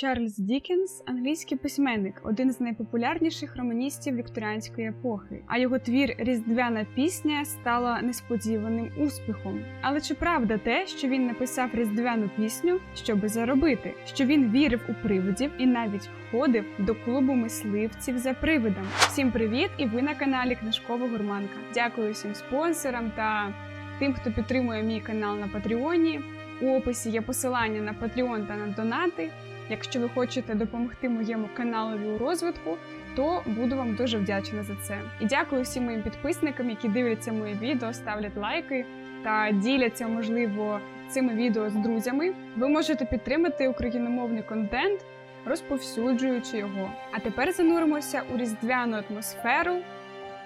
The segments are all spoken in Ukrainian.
Чарльз Дікенс англійський письменник, один з найпопулярніших романістів вікторіанської епохи. А його твір Різдвяна пісня стала несподіваним успіхом. Але чи правда те, що він написав різдвяну пісню, щоби заробити? Що він вірив у привидів і навіть входив до клубу мисливців за привидом? Всім привіт! І ви на каналі Книжкова Гурманка. Дякую всім спонсорам та тим, хто підтримує мій канал на Патреоні. У описі є посилання на Patreon та на донати. Якщо ви хочете допомогти моєму каналові у розвитку, то буду вам дуже вдячна за це. І дякую всім моїм підписникам, які дивляться мої відео, ставлять лайки та діляться, можливо, цими відео з друзями. Ви можете підтримати україномовний контент, розповсюджуючи його. А тепер зануримося у різдвяну атмосферу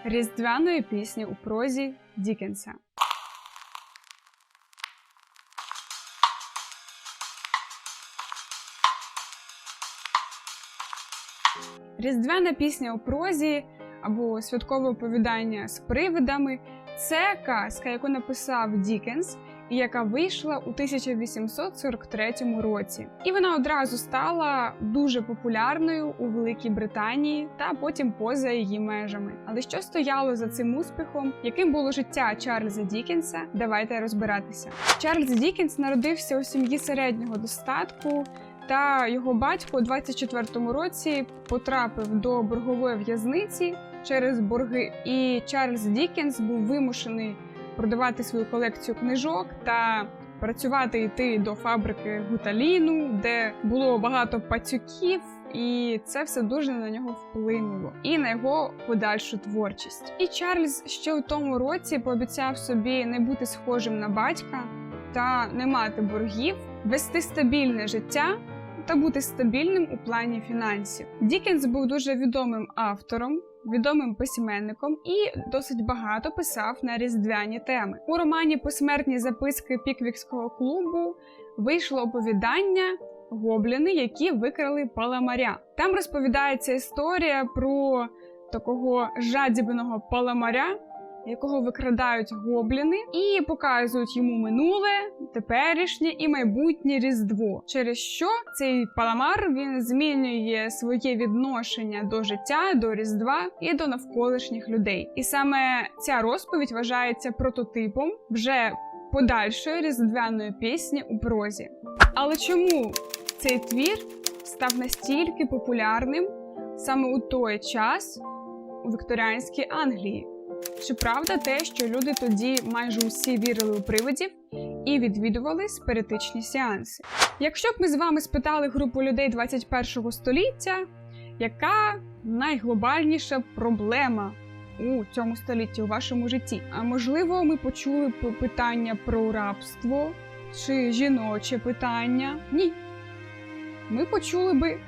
різдвяної пісні у прозі Дікенса. Різдвяна пісня у прозі або святкове оповідання з привидами це казка, яку написав Дікенс, і яка вийшла у 1843 році. І вона одразу стала дуже популярною у Великій Британії та потім поза її межами. Але що стояло за цим успіхом? Яким було життя Чарльза Дікенса? Давайте розбиратися. Чарльз Дікенс народився у сім'ї середнього достатку. Та його батько у 24-му році потрапив до боргової в'язниці через борги, і Чарльз Дікенс був вимушений продавати свою колекцію книжок та працювати йти до фабрики гуталіну, де було багато пацюків, і це все дуже на нього вплинуло і на його подальшу творчість. І Чарльз ще у тому році пообіцяв собі не бути схожим на батька та не мати боргів, вести стабільне життя та бути стабільним у плані фінансів. Дікенс був дуже відомим автором, відомим письменником і досить багато писав на різдвяні теми. У романі Посмертні записки Піквікського клубу вийшло оповідання. Гобліни, які викрали паламаря. Там розповідається історія про такого жадібного паламаря, якого викрадають гобліни, і показують йому минуле, теперішнє і майбутнє різдво. Через що цей паламар він змінює своє відношення до життя, до різдва і до навколишніх людей. І саме ця розповідь вважається прототипом вже подальшої різдвяної пісні у прозі. Але чому цей твір став настільки популярним саме у той час у вікторіанській Англії? Чи правда те, що люди тоді майже усі вірили у привидів і відвідували спиритичні сеанси? Якщо б ми з вами спитали групу людей 21 століття, яка найглобальніша проблема у цьому столітті у вашому житті? А можливо, ми почули б питання про рабство чи жіноче питання? Ні. Ми почули би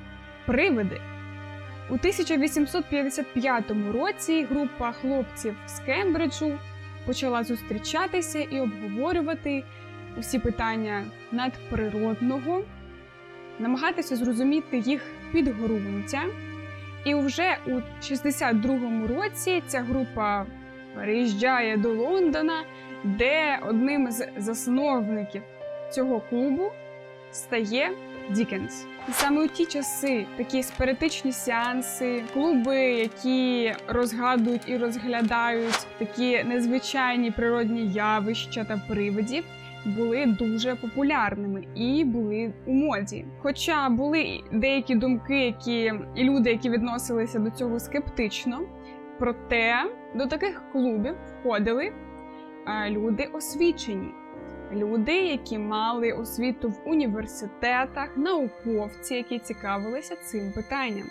привиди. У 1855 році група хлопців з Кембриджу почала зустрічатися і обговорювати усі питання надприродного, намагатися зрозуміти їх підґрунтя. І вже у 62-му році ця група переїжджає до Лондона, де одним з засновників цього клубу стає Дікенс. І саме у ті часи такі спиритичні сеанси, клуби, які розгадують і розглядають такі незвичайні природні явища та привидів, були дуже популярними і були у моді. Хоча були деякі думки, які і люди, які відносилися до цього скептично, проте до таких клубів входили люди освічені люди, які мали освіту в університетах, науковці, які цікавилися цим питанням.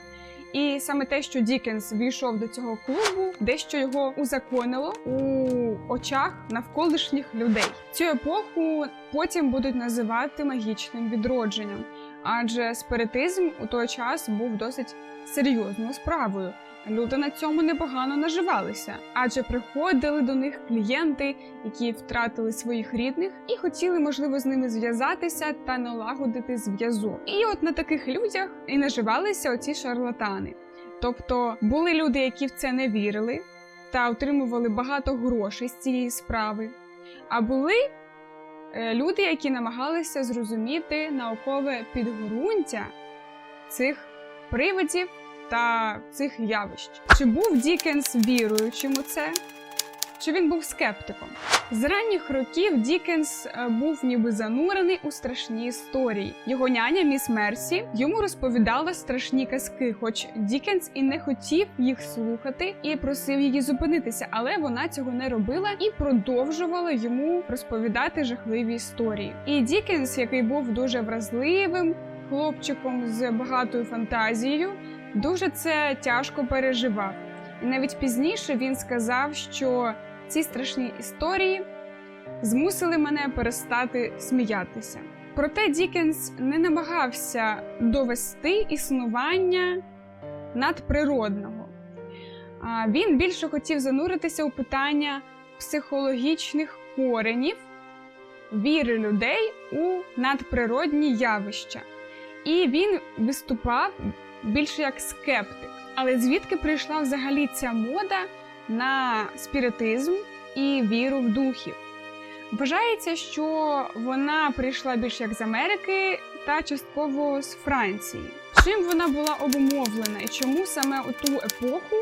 І саме те, що Дікенс війшов до цього клубу, дещо його узаконило у очах навколишніх людей. Цю епоху потім будуть називати магічним відродженням, адже спиритизм у той час був досить серйозною справою. Люди на цьому непогано наживалися, адже приходили до них клієнти, які втратили своїх рідних, і хотіли, можливо, з ними зв'язатися та налагодити зв'язок. І от на таких людях і наживалися оці шарлатани. Тобто були люди, які в це не вірили та отримували багато грошей з цієї справи. А були е, люди, які намагалися зрозуміти наукове підґрунтя цих привидів та цих явищ. Чи був Дікенс віруючим у це? Чи він був скептиком? З ранніх років Дікенс е, був ніби занурений у страшні історії. Його няня міс Мерсі йому розповідала страшні казки, хоч Дікенс і не хотів їх слухати і просив її зупинитися, але вона цього не робила і продовжувала йому розповідати жахливі історії. І Дікенс, який був дуже вразливим хлопчиком з багатою фантазією, дуже це тяжко переживав. І навіть пізніше він сказав, що ці страшні історії змусили мене перестати сміятися. Проте Дікенс не намагався довести існування надприродного. Він більше хотів зануритися у питання психологічних коренів віри людей у надприродні явища. І він виступав більше як скептик. Але звідки прийшла взагалі ця мода на спіритизм і віру в духів? Вважається, що вона прийшла більше як з Америки та частково з Франції. Чим вона була обумовлена і чому саме у ту епоху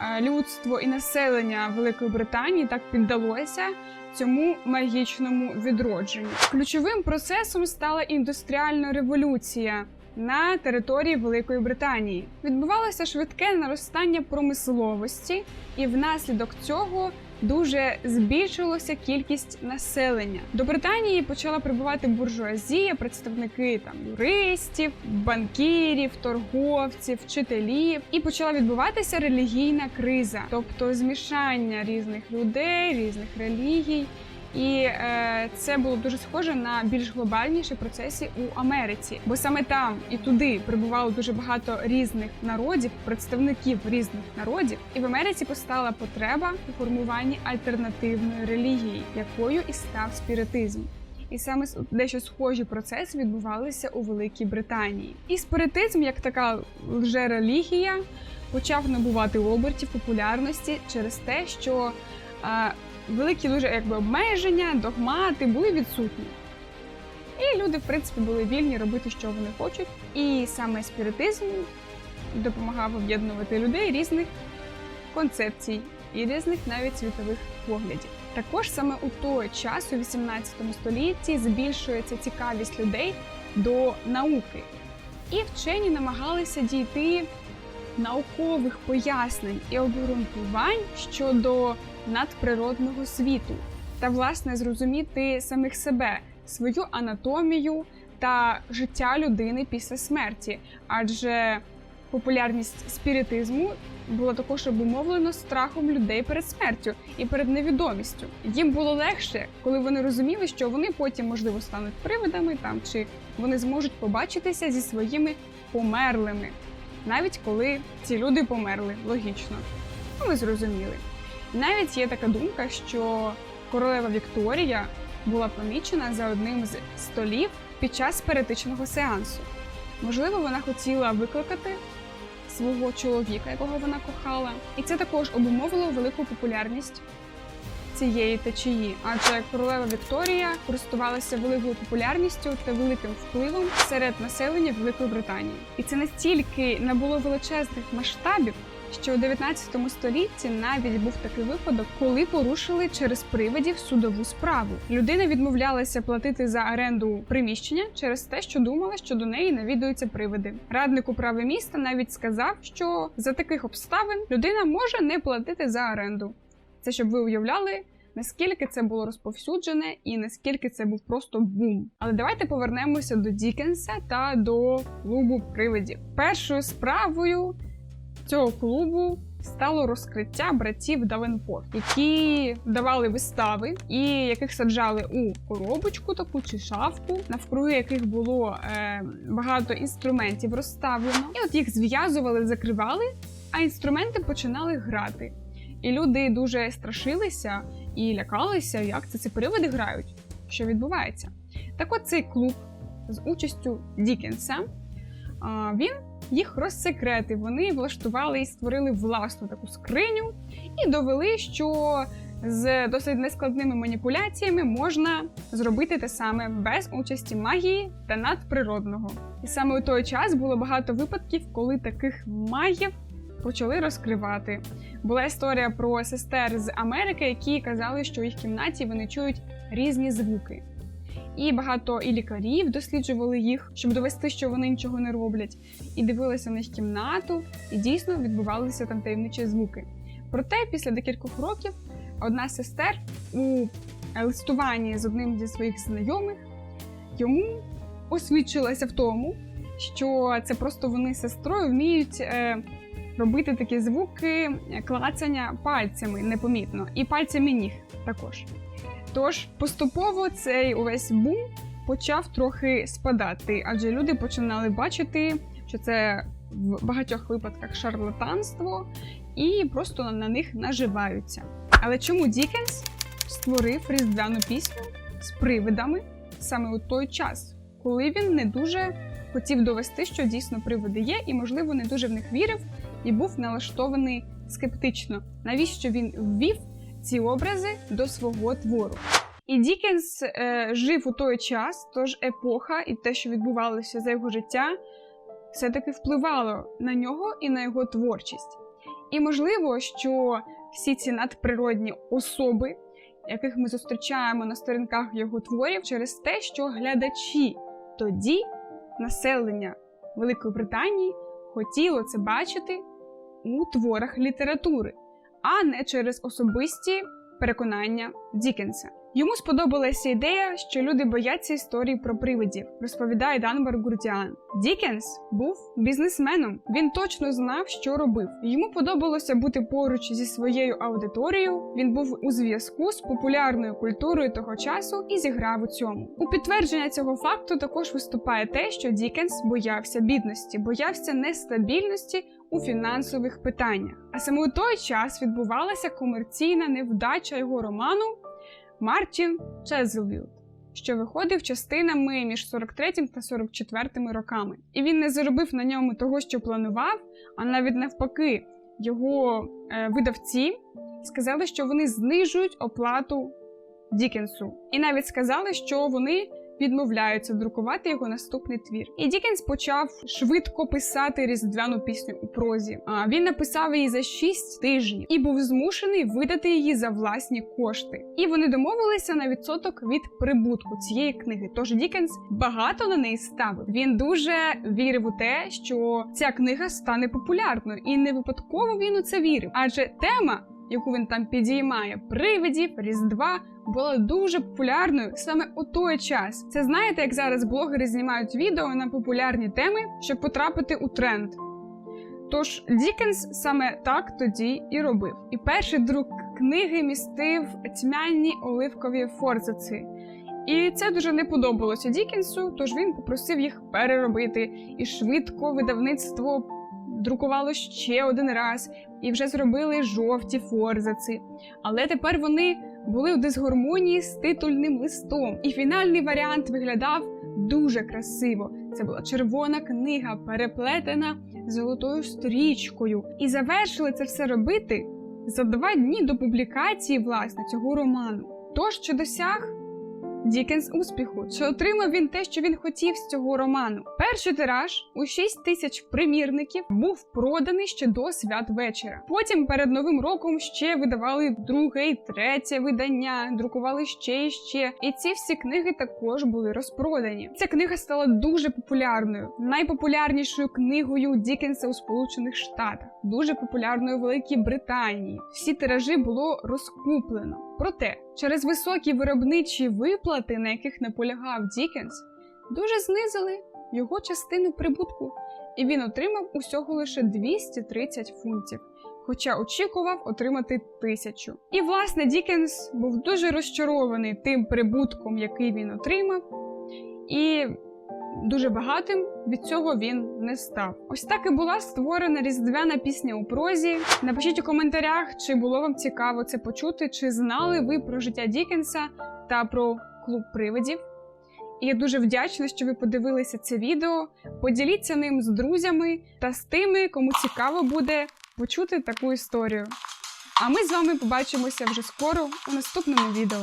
е, людство і населення Великої Британії так піддалося цьому магічному відродженню? Ключовим процесом стала індустріальна революція на території Великої Британії. Відбувалося швидке наростання промисловості, і внаслідок цього дуже збільшилася кількість населення. До Британії почала прибувати буржуазія, представники там юристів, банкірів, торговців, вчителів, і почала відбуватися релігійна криза, тобто змішання різних людей, різних релігій. І е, це було дуже схоже на більш глобальніші процеси у Америці, бо саме там і туди прибувало дуже багато різних народів, представників різних народів, і в Америці постала потреба у формуванні альтернативної релігії, якою і став спіритизм. І саме дещо схожі процеси відбувалися у Великій Британії. І спиритизм, як така лжерелігія, почав набувати обертів популярності через те, що е, великі дуже якби обмеження, догмати були відсутні. І люди, в принципі, були вільні робити, що вони хочуть. І саме спіритизм допомагав об'єднувати людей різних концепцій і різних навіть світових поглядів. Також саме у той час, у 18 столітті, збільшується цікавість людей до науки, і вчені намагалися дійти наукових пояснень і обґрунтувань щодо надприродного світу та, власне, зрозуміти самих себе, свою анатомію та життя людини після смерті, адже популярність спіритизму була також обумовлено страхом людей перед смертю і перед невідомістю. Їм було легше, коли вони розуміли, що вони потім, можливо, стануть привидами там чи вони зможуть побачитися зі своїми померлими, навіть коли ці люди померли, логічно. Ну, ми зрозуміли. Навіть є така думка, що королева Вікторія була помічена за одним з столів під час спиритичного сеансу. Можливо, вона хотіла викликати свого чоловіка, якого вона кохала, і це також обумовило велику популярність цієї течії. Адже королева Вікторія користувалася великою популярністю та великим впливом серед населення Великої Британії, і це настільки набуло величезних масштабів що у 19 столітті навіть був такий випадок, коли порушили через привидів судову справу. Людина відмовлялася платити за оренду приміщення через те, що думала, що до неї навідуються привиди. Радник управи міста навіть сказав, що за таких обставин людина може не платити за оренду. Це щоб ви уявляли. Наскільки це було розповсюджене і наскільки це був просто бум. Але давайте повернемося до Дікенса та до клубу привидів. Першою справою цього клубу стало розкриття братів Давенпорт, які давали вистави і яких саджали у коробочку, таку чи шафку, навкруги яких було е, багато інструментів розставлено. І от їх зв'язували, закривали, а інструменти починали грати. І люди дуже страшилися і лякалися, як це ці привиди грають, що відбувається. Так от цей клуб з участю Дікенса він їх розсекретив. Вони влаштували і створили власну таку скриню і довели, що з досить нескладними маніпуляціями можна зробити те саме без участі магії та надприродного. І саме у той час було багато випадків, коли таких магів почали розкривати. Була історія про сестер з Америки, які казали, що в їх кімнаті вони чують різні звуки. І багато і лікарів досліджували їх, щоб довести, що вони нічого не роблять, і дивилися на їх кімнату, і дійсно відбувалися там таємничі звуки. Проте, після декількох років, одна з сестер у листуванні з одним зі своїх знайомих йому освідчилася в тому, що це просто вони з сестрою вміють е, робити такі звуки клацання пальцями непомітно, і пальцями ніг також. Тож поступово цей увесь бум почав трохи спадати, адже люди починали бачити, що це в багатьох випадках шарлатанство, і просто на них наживаються. Але чому Дікенс створив різдвяну пісню з привидами саме у той час, коли він не дуже хотів довести, що дійсно привиди є, і, можливо, не дуже в них вірив і був налаштований скептично, навіщо він ввів ці образи до свого твору. І Дікенс е, жив у той час, тож епоха і те, що відбувалося за його життя, все-таки впливало на нього і на його творчість. І можливо, що всі ці надприродні особи, яких ми зустрічаємо на сторінках його творів, через те, що глядачі тоді населення Великої Британії хотіло це бачити у творах літератури, а не через особисті переконання Дікенса. Йому сподобалася ідея, що люди бояться історії про привидів, розповідає Данбар Гурдіан. Дікенс був бізнесменом. Він точно знав, що робив. Йому подобалося бути поруч зі своєю аудиторією. Він був у зв'язку з популярною культурою того часу і зіграв у цьому. У підтвердження цього факту також виступає те, що Дікенс боявся бідності, боявся нестабільності у фінансових питаннях. А саме у той час відбувалася комерційна невдача його роману. Мартін Чезлвілд, що виходив частинами між 43 та 44 роками. І він не заробив на ньому того, що планував, а навіть навпаки, його е, видавці сказали, що вони знижують оплату Дікенсу. І навіть сказали, що вони відмовляються друкувати його наступний твір. І Дікенс почав швидко писати різдвяну пісню у прозі. А він написав її за 6 тижнів і був змушений видати її за власні кошти. І вони домовилися на відсоток від прибутку цієї книги. Тож Дікенс багато на неї ставив. Він дуже вірив у те, що ця книга стане популярною, і не випадково він у це вірив, адже тема. Яку він там підіймає привидів, різдва була дуже популярною саме у той час. Це знаєте, як зараз блогери знімають відео на популярні теми, щоб потрапити у тренд. Тож Дікенс саме так тоді і робив. І перший друк книги містив тьмяні оливкові форзаци. І це дуже не подобалося Дікенсу, тож він попросив їх переробити. І швидко видавництво друкувало ще один раз і вже зробили жовті форзаци. Але тепер вони були в дисгармонії з титульним листом, і фінальний варіант виглядав дуже красиво. Це була червона книга, переплетена золотою стрічкою. І завершили це все робити за два дні до публікації власне цього роману. Тож чи досяг Дікенс успіху, чи отримав він те, що він хотів з цього роману? Перший тираж у 6 тисяч примірників був проданий ще до свят вечора. Потім перед новим роком ще видавали друге і третє видання, друкували ще і ще. І ці всі книги також були розпродані. Ця книга стала дуже популярною, найпопулярнішою книгою Дікенса у Сполучених Штатах, дуже популярною у Великій Британії. Всі тиражі було розкуплено. Проте через високі виробничі виплати, на яких наполягав Дікенс, дуже знизили його частину прибутку, і він отримав усього лише 230 фунтів, хоча очікував отримати тисячу. І власне Дікенс був дуже розчарований тим прибутком, який він отримав, і дуже багатим від цього він не став. Ось так і була створена різдвяна пісня у прозі. Напишіть у коментарях, чи було вам цікаво це почути, чи знали ви про життя Дікенса та про клуб привидів. І я дуже вдячна, що ви подивилися це відео. Поділіться ним з друзями та з тими, кому цікаво буде почути таку історію. А ми з вами побачимося вже скоро у наступному відео.